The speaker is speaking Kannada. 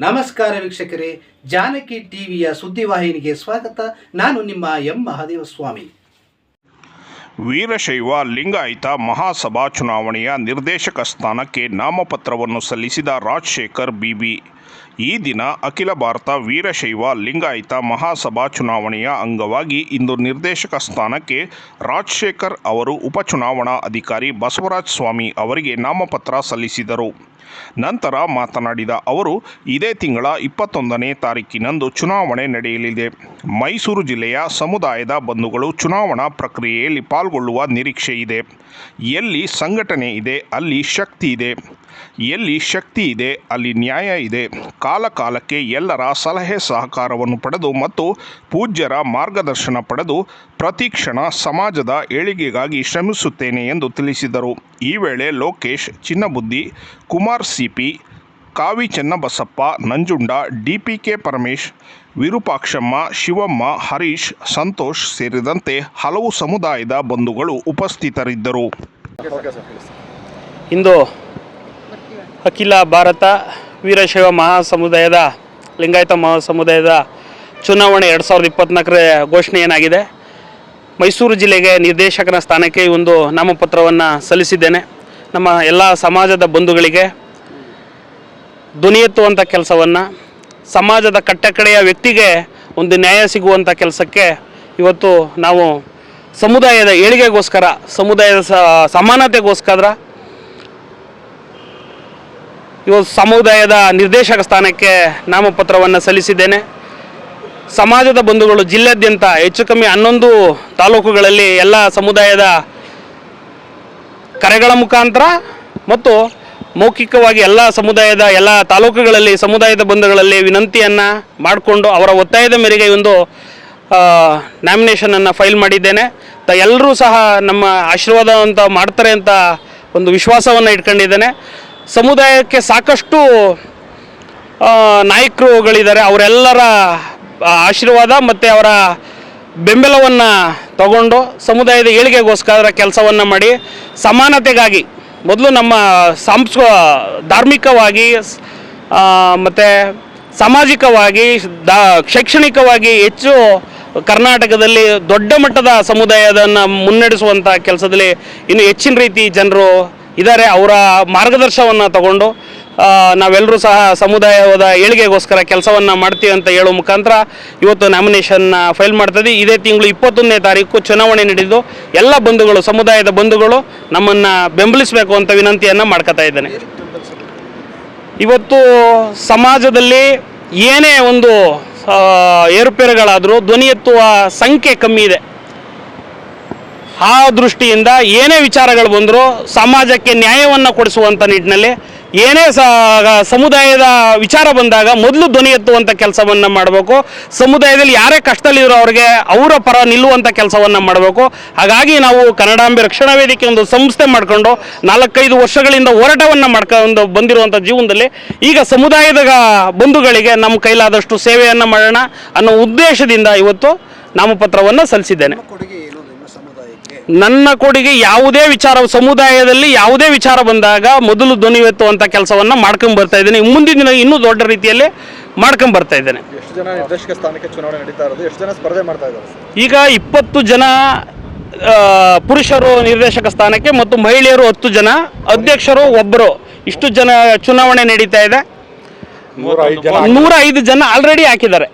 ನಮಸ್ಕಾರ ವೀಕ್ಷಕರೇ, ಜಾನಕಿ ಟಿವಿಯ ಸುದ್ದಿವಾಹಿನಿಗೆ ಸ್ವಾಗತ. ನಾನು ನಿಮ್ಮ ಎಂ. ಮಹಾದೇವ ಸ್ವಾಮಿ ವೀರಶೈವ ಲಿಂಗಾಯತ ಮಹಾಸಭಾ ಚುನಾವಣೆಯ ನಿರ್ದೇಶಕ ಸ್ಥಾನಕ್ಕೆ ನಾಮಪತ್ರವನ್ನು ಸಲ್ಲಿಸಿದ ರಾಜಶೇಖರ್ ಬಿಬಿ ಈ ದಿನ ಅಖಿಲ ಭಾರತ ವೀರಶೈವ ಲಿಂಗಾಯತ ಮಹಾಸಭಾ ಚುನಾವಣೆಯ ಅಂಗವಾಗಿ ಇಂದು ನಿರ್ದೇಶಕ ಸ್ಥಾನಕ್ಕೆ ರಾಜಶೇಖರ್ ಅವರು ಉಪಚುನಾವಣಾ ಅಧಿಕಾರಿ ಬಸವರಾಜ ಸ್ವಾಮಿ ಅವರಿಗೆ ನಾಮಪತ್ರ ಸಲ್ಲಿಸಿದರು. ನಂತರ ಮಾತನಾಡಿದ ಅವರು, ಇದೇ ತಿಂಗಳ ಇಪ್ಪತ್ತೊಂದನೇ ತಾರೀಕಿನಂದು ಚುನಾವಣೆ ನಡೆಯಲಿದೆ. ಮೈಸೂರು ಜಿಲ್ಲೆಯ ಸಮುದಾಯದ ಬಂಧುಗಳು ಚುನಾವಣಾ ಪ್ರಕ್ರಿಯೆಯಲ್ಲಿ ಪಾಲ್ಗೊಳ್ಳುವ ನಿರೀಕ್ಷೆ ಇದೆ. ಎಲ್ಲಿ ಸಂಘಟನೆ ಇದೆ, ಅಲ್ಲಿ ಶಕ್ತಿ ಇದೆ. ಎಲ್ಲಿ ಶಕ್ತಿ ಇದೆ, ಅಲ್ಲಿ ನ್ಯಾಯ ಇದೆ. ಕಾಲ ಕಾಲಕ್ಕೆ ಎಲ್ಲರ ಸಲಹೆ ಸಹಕಾರವನ್ನು ಪಡೆದು ಮತ್ತು ಪೂಜ್ಯರ ಮಾರ್ಗದರ್ಶನ ಪಡೆದು ಪ್ರತಿಕ್ಷಣ ಸಮಾಜದ ಏಳಿಗೆಗಾಗಿ ಶ್ರಮಿಸುತ್ತೇನೆ ಎಂದು ತಿಳಿಸಿದರು. ಈ ವೇಳೆ ಲೋಕೇಶ್, ಚಿನ್ನಬುದ್ಧಿ, ಕುಮಾರ್ ಸಿಪಿ, ಕಾವಿ ಚೆನ್ನಬಸಪ್ಪ, ನಂಜುಂಡ, ಡಿಪಿಕೆ ಪರಮೇಶ್, ವಿರೂಪಾಕ್ಷಮ್ಮ, ಶಿವಮ್ಮ, ಹರೀಶ್, ಸಂತೋಷ್ ಸೇರಿದಂತೆ ಹಲವು ಸಮುದಾಯದ ಬಂಧುಗಳು ಉಪಸ್ಥಿತರಿದ್ದರು. ಇಂದು ಅಖಿಲ ಭಾರತ ವೀರಶೈವ ಮಹಾಸಮುದಾಯದ, ಲಿಂಗಾಯತ ಮಹಾಸಮುದಾಯದ ಚುನಾವಣೆ ಎರಡು ಸಾವಿರದ ಇಪ್ಪತ್ನಾಲ್ಕರ ಘೋಷಣೆ ಏನಾಗಿದೆ? ಮೈಸೂರು ಜಿಲ್ಲೆಗೆ ನಿರ್ದೇಶಕನ ಸ್ಥಾನಕ್ಕೆ ಒಂದು ನಾಮಪತ್ರವನ್ನು ಸಲ್ಲಿಸಿದ್ದೇನೆ. ನಮ್ಮ ಎಲ್ಲ ಸಮಾಜದ ಬಂಧುಗಳಿಗೆ ಧ್ವನಿ ಎತ್ತುವಂಥ ಕೆಲಸವನ್ನು, ಸಮಾಜದ ಕಟ್ಟಕಡೆಯ ವ್ಯಕ್ತಿಗೆ ಒಂದು ನ್ಯಾಯ ಸಿಗುವಂಥ ಕೆಲಸಕ್ಕೆ ಇವತ್ತು ನಾವು ಸಮುದಾಯದ ಏಳಿಗೆಗೋಸ್ಕರ, ಸಮುದಾಯದ ಸಮಾನತೆಗೋಸ್ಕರ ಇವತ್ತು ಸಮುದಾಯದ ನಿರ್ದೇಶಕ ಸ್ಥಾನಕ್ಕೆ ನಾಮಪತ್ರವನ್ನು ಸಲ್ಲಿಸಿದ್ದೇನೆ. ಸಮಾಜದ ಬಂಧುಗಳು ಜಿಲ್ಲೆಯಾದ್ಯಂತ ಹೆಚ್ಚು ಕಮ್ಮಿ ಹನ್ನೊಂದು ತಾಲೂಕುಗಳಲ್ಲಿ ಎಲ್ಲ ಸಮುದಾಯದ ಕರೆಗಳ ಮುಖಾಂತರ ಮತ್ತು ಮೌಖಿಕವಾಗಿ ಎಲ್ಲ ಸಮುದಾಯದ ಎಲ್ಲ ತಾಲೂಕುಗಳಲ್ಲಿ ಸಮುದಾಯದ ಬಂಧುಗಳಲ್ಲಿ ವಿನಂತಿಯನ್ನು ಮಾಡಿಕೊಂಡು ಅವರ ಒತ್ತಾಯದ ಮೇರೆಗೆ ಒಂದು ನಾಮಿನೇಷನನ್ನು ಫೈಲ್ ಮಾಡಿದ್ದೇನೆ. ತ ಎಲ್ಲರೂ ಸಹ ನಮ್ಮ ಆಶೀರ್ವಾದ ಅಂತ ಮಾಡ್ತಾರೆ ಅಂತ ಒಂದು ವಿಶ್ವಾಸವನ್ನು ಇಟ್ಕೊಂಡಿದ್ದೇನೆ. ಸಮುದಾಯಕ್ಕೆ ಸಾಕಷ್ಟು ನಾಯಕರುಗಳಿದ್ದಾರೆ. ಅವರೆಲ್ಲರ ಆಶೀರ್ವಾದ ಮತ್ತು ಅವರ ಬೆಂಬಲವನ್ನು ತಗೊಂಡು ಸಮುದಾಯದ ಏಳಿಗೆಗೋಸ್ಕರ ಕೆಲಸವನ್ನು ಮಾಡಿ ಸಮಾನತೆಗಾಗಿ ಮೊದಲು ನಮ್ಮ ಸಾಂಸ್ಕ, ಧಾರ್ಮಿಕವಾಗಿ ಮತ್ತು ಸಾಮಾಜಿಕವಾಗಿ, ದಾ, ಶೈಕ್ಷಣಿಕವಾಗಿ ಹೆಚ್ಚು ಕರ್ನಾಟಕದಲ್ಲಿ ದೊಡ್ಡ ಮಟ್ಟದ ಸಮುದಾಯದನ್ನು ಮುನ್ನಡೆಸುವಂಥ ಕೆಲಸದಲ್ಲಿ ಇನ್ನು ಹೆಚ್ಚಿನ ರೀತಿ ಜನರು ಇದ್ದಾರೆ ಅವರ ಮಾರ್ಗದರ್ಶನವನ್ನು ತಗೊಂಡು ನಾವೆಲ್ಲರೂ ಸಹ ಸಮುದಾಯದ ಏಳಿಗೆಗೋಸ್ಕರ ಕೆಲಸವನ್ನು ಮಾಡ್ತೀವಿ ಅಂತ ಹೇಳೋ ಮುಖಾಂತರ ಇವತ್ತು ನಾಮಿನೇಷನ್ನ ಫೈಲ್ ಮಾಡ್ತದೆ. ಇದೇ ತಿಂಗಳು ಇಪ್ಪತ್ತೊಂದನೇ ತಾರೀಕು ಚುನಾವಣೆ ನಡೆದು ಎಲ್ಲ ಬಂಧುಗಳು, ಸಮುದಾಯದ ಬಂಧುಗಳು ನಮ್ಮನ್ನು ಬೆಂಬಲಿಸಬೇಕು ಅಂತ ವಿನಂತಿಯನ್ನು ಮಾಡ್ಕೋತಾ ಇದ್ದೇನೆ. ಇವತ್ತು ಸಮಾಜದಲ್ಲಿ ಏನೇ ಒಂದು ಏರುಪೇರುಗಳಾದರೂ ಧ್ವನಿ ಎತ್ತುವ ಸಂಖ್ಯೆ ಕಮ್ಮಿ ಇದೆ. ಆ ದೃಷ್ಟಿಯಿಂದ ಏನೇ ವಿಚಾರಗಳು ಬಂದರೂ ಸಮಾಜಕ್ಕೆ ನ್ಯಾಯವನ್ನು ಕೊಡಿಸುವಂಥ ನಿಟ್ಟಿನಲ್ಲಿ ಏನೇ ಸಮುದಾಯದ ವಿಚಾರ ಬಂದಾಗ ಮೊದಲು ಧ್ವನಿ ಎತ್ತುವಂಥ ಕೆಲಸವನ್ನು ಮಾಡಬೇಕು. ಸಮುದಾಯದಲ್ಲಿ ಯಾರೇ ಕಷ್ಟದಲ್ಲಿರೋ ಅವ್ರಿಗೆ ಅವರ ಪರ ನಿಲ್ಲುವಂಥ ಕೆಲಸವನ್ನು ಮಾಡಬೇಕು. ಹಾಗಾಗಿ ನಾವು ಕನ್ನಡಾಂಬೆ ರಕ್ಷಣಾ ವೇದಿಕೆ ಒಂದು ಸಂಸ್ಥೆ ಮಾಡಿಕೊಂಡು ನಾಲ್ಕೈದು ವರ್ಷಗಳಿಂದ ಹೋರಾಟವನ್ನು ಮಾಡ್ಕೊಂಡು ಬಂದಿರುವಂಥ ಜೀವನದಲ್ಲಿ ಈಗ ಸಮುದಾಯದ ಬಂಧುಗಳಿಗೆ ನಮ್ಮ ಕೈಲಾದಷ್ಟು ಸೇವೆಯನ್ನು ಮಾಡೋಣ ಅನ್ನೋ ಉದ್ದೇಶದಿಂದ ಇವತ್ತು ನಾಮಪತ್ರವನ್ನು ಸಲ್ಲಿಸಿದ್ದೇನೆ. ನನ್ನ ಕೊಡುಗೆ ಯಾವುದೇ ವಿಚಾರ ಸಮುದಾಯದಲ್ಲಿ ಯಾವುದೇ ವಿಚಾರ ಬಂದಾಗ ಮೊದಲು ಧ್ವನಿ ಎತ್ತುವಂಥ ಕೆಲಸವನ್ನು ಮಾಡ್ಕೊಂಡು ಬರ್ತಾ ಇದ್ದೇನೆ. ಮುಂದಿನ ದಿನ ಇನ್ನೂ ದೊಡ್ಡ ರೀತಿಯಲ್ಲಿ ಮಾಡ್ಕೊಂಡು ಬರ್ತಾ ಇದ್ದೇನೆ. ಎಷ್ಟು ಜನ ನಿರ್ದೇಶಕ ಸ್ಥಾನಕ್ಕೆ ಚುನಾವಣೆ ನಡೀತಾ ಇರೋದು? ಎಷ್ಟು ಜನ ಸ್ಪರ್ಧೆ ಮಾಡ್ತಾ ಇದ್ದಾರೆ? ಈಗ ಇಪ್ಪತ್ತು ಜನ ಪುರುಷರು ನಿರ್ದೇಶಕ ಸ್ಥಾನಕ್ಕೆ ಮತ್ತು ಮಹಿಳೆಯರು ಹತ್ತು ಜನ ಅಧ್ಯಕ್ಷರು ಒಬ್ಬರು ಇಷ್ಟು ಜನ ಚುನಾವಣೆ ನಡೀತಾ ಇದೆ. ನೂರ ಐದು ಜನ ಆಲ್ರೆಡಿ ಹಾಕಿದ್ದಾರೆ.